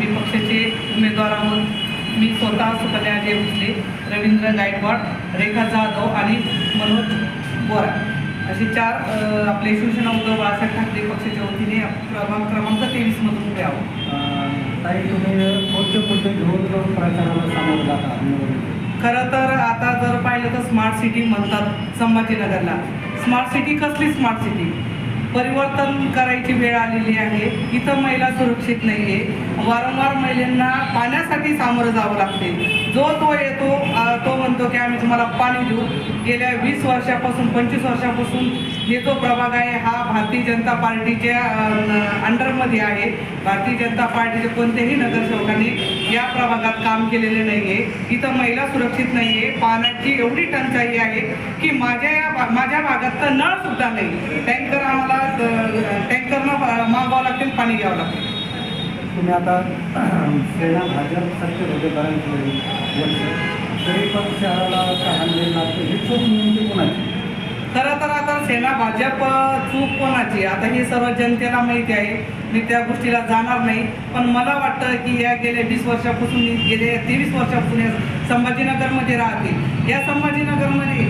आम्ही पक्षाचे उमेदवार आहोत. मी स्वतः सुकन्या अजय भोसले रवींद्र गायकवाड रेखा जाधव आणि मनोज बोरा. असे चार आपले शिवसेना उद्धव बाळासाहेब ठाकरे पक्षाच्या वतीने प्रभाग क्रमांक तेवीसमधून उभे आहोत. ताई तुम्ही कोणते मुद्दे घेऊन प्रचाराला सामोरं जाता? खरं तर आता जर पाहिलं तर स्मार्ट सिटी म्हणतात संभाजीनगरला. स्मार्ट सिटी कसली स्मार्ट सिटी परिवर्तन करायची वेळ आलेली आहे. इथं महिला सुरक्षित नाही आहे वारंवार महिलांना पाण्यासाठी सामोरं जावं लागते. जो तो येतो तो म्हणतो की आम्ही तुम्हाला पाणी देऊ. गेल्या वीस वर्षापासून पंचवीस वर्षापासून हे जो प्रभाग आहे हा भारतीय जनता पार्टीच्या अंडरमध्ये आहे. भारतीय जनता पार्टीच्या कोणत्याही नगरसेवकांनी या प्रभागात काम केलेले नाही आहे इथं महिला सुरक्षित नाही आहे पाण्याची एवढी टंचाई आहे की माझ्या या भा- माझ्या भागात तर नळसुद्धा नाही. टँकर आम्हाला टँकरनं मागवावं लागतील पाणी घ्यावं लागतं तुम्ही आता सेना भाजप सत्तेत होते तरी पण शहराला लागते. ही चूक नेमकी कोणाची? खरं तर आता सेना भाजप चूक कोणाची? आता हे सर्व जनतेला माहिती आहे. मी त्या गोष्टीला जाणार नाही. पण मला वाटतं की या गेल्या वीस वर्षापासून मी गेल्या तेवीस वर्षापासून संभाजीनगरमध्ये राहते या संभाजीनगरमध्ये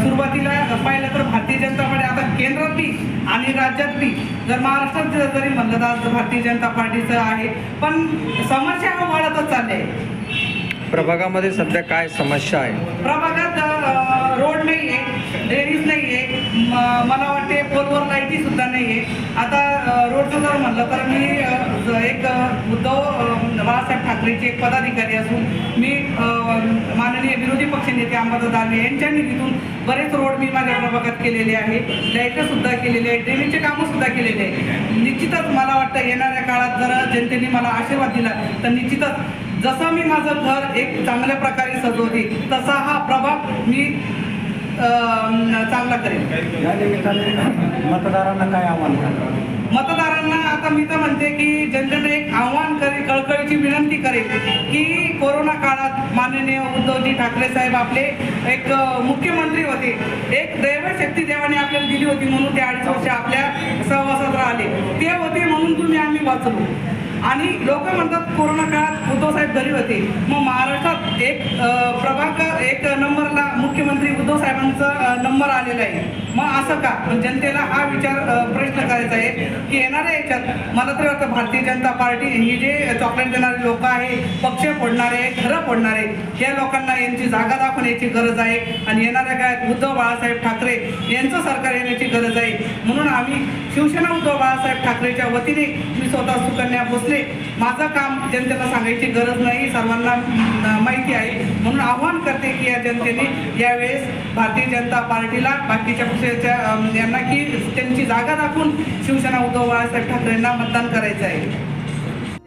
सुरुवातीला पाहिलं तर भारतीय जनता पार्टी आता केंद्रात बी आणि राज्यात बी जर महाराष्ट्रात जर- म्हणलं तर आज भारतीय जनता पार्टीचं आहे पण समस्या हा वाढतच चालल्या आहे प्रभागामध्ये सध्या काय समस्या आहे? प्रभागात रोड नाही आहे ड्रेनेज नाही आहे मला वाटते पोलवर लाईटी सुद्धा नाही आहे आता रोडचं जर म्हणलं तर मी एक उद्धव बाळासाहेब ठाकरेचे एक पदाधिकारी असून मी माननीय विरोधी पक्षनेते अंबादास दानवे यांच्या निधीतून बरेच रोड मी माझ्या प्रभागात केलेले आहे. लाईटं सुद्धा केलेले आहे ड्रेनेजचे कामं सुद्धा केलेले आहे निश्चितच मला वाटतं येणाऱ्या काळात जर जनतेने मला आशीर्वाद दिला तर निश्चितच जसं मी माझं घर एक चांगल्या प्रकारे सजवते तसा हा प्रभाग मी चांगला करेन. या निमित्ताने मतदारांना काय आव्हान करणार? मतदारांना आता मी तर म्हणते की जनतेने एक आव्हान करेल कळकळीची विनंती करेल की कोरोना काळात माननीय उद्धवजी ठाकरे साहेब आपले एक मुख्यमंत्री होते. एक दैवशक्ती देवाने आपल्याला दिली होती म्हणून ते अडीच वर्ष आपल्या सहवासात राहिले. ते होते म्हणून तुम्ही आम्ही वाचलो. आणि लोक म्हणतात कोरोना काळात उद्धव साहेब घरी होते. मग महाराष्ट्रात एक प्रभाग एक नंबरला मुख्यमंत्री उद्धव साहेबांचा नंबर आलेला आहे. मग असं का? जनतेला हा विचार प्रश्न करायचा आहे की येणाऱ्या याच्यात मला तर वाटतं भारतीय जनता पार्टी ही जे चॉकलेट देणारे लोक आहे पक्ष फोडणारे घरं फोडणारे या लोकांना यांची जागा दाखवण्याची गरज आहे. आणि येणाऱ्या काळात उद्धव बाळासाहेब ठाकरे यांचं सरकार येण्याची गरज आहे. म्हणून आम्ही शिवसेना उद्धव बाळासाहेब ठाकरेच्या वतीने मी स्वतः सुकन्या भोसले. माझं काम जनतेला सांगायची गरज नाही सर्वांना माहिती आहे. म्हणून आव्हान करते की या जनतेने यावेळेस भारतीय जनता पार्टीला बाकीच्या पक्ष म्हणजे यांना की त्यांची जागा दाखवून शिवसेना उद्धव बाळासाहेब ठाकरेंना मतदान करायचं आहे.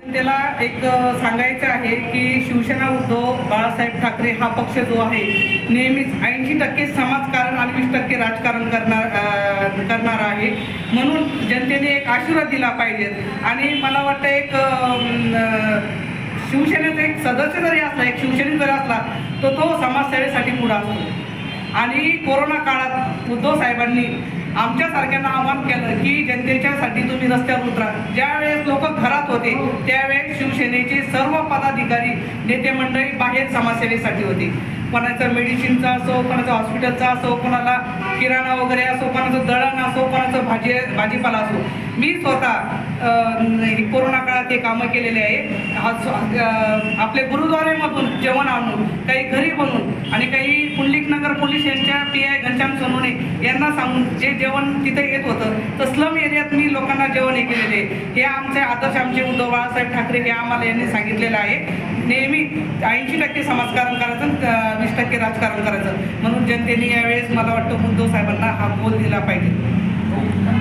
जनतेला एक सांगायचं आहे की शिवसेना उद्धव बाळासाहेब ठाकरे हा पक्ष जो आहे नेहमीच ऐंशी टक्के समाजकारण आणि वीस टक्के राजकारण करणार करणार आहे. म्हणून जनतेने एक आशीर्वाद दिला पाहिजे. आणि मला वाटतं एक शिवसेनेचा एक सदस्य जरी असला एक शिवसैनिक जरी असला तर तो समाजसेवेसाठी पुढे असतो. आणि कोरोना काळात उद्धव साहेबांनी आमच्यासारख्यांना आवाहन केलं की जनतेच्यासाठी तुम्ही रस्त्यावर उतरा. ज्यावेळेस लोक घरात होते त्यावेळेस शिवसेनेचे सर्व पदाधिकारी नेते मंडळी बाहेर समाजसेवेसाठी होते. कोणाचं मेडिसिनचा असो कोणाचं हॉस्पिटलचा असो कोणाला किराणा वगैरे असो कोणाचं दळण असो कोणाचं भाजी भाजीपाला असो. मी स्वतः कोरोना काळात हे कामं केलेले आहे. आपले गुरुद्वारेमधून जेवण आणून काही घरी बनवून आणि काही पुंडलिक नगर पोलीस यांच्या पी आय घनश्याम सोनवणे यांना सांगून जे जेवण तिथे येत होतं तर स्लम एरियात मी लोकांना जेवण हे केलेले हे आमचे आदर्श आमचे उद्धव बाळासाहेब ठाकरे हे आम्हाला यांनी सांगितलेलं आहे. नेहमी ऐंशी टक्के समाजकारण करायचं वीस टक्के राजकारण करायचं. म्हणून जनतेने यावेळेस मला वाटतं उद्धव साहेबांना हा बोल दिला पाहिजे. हो.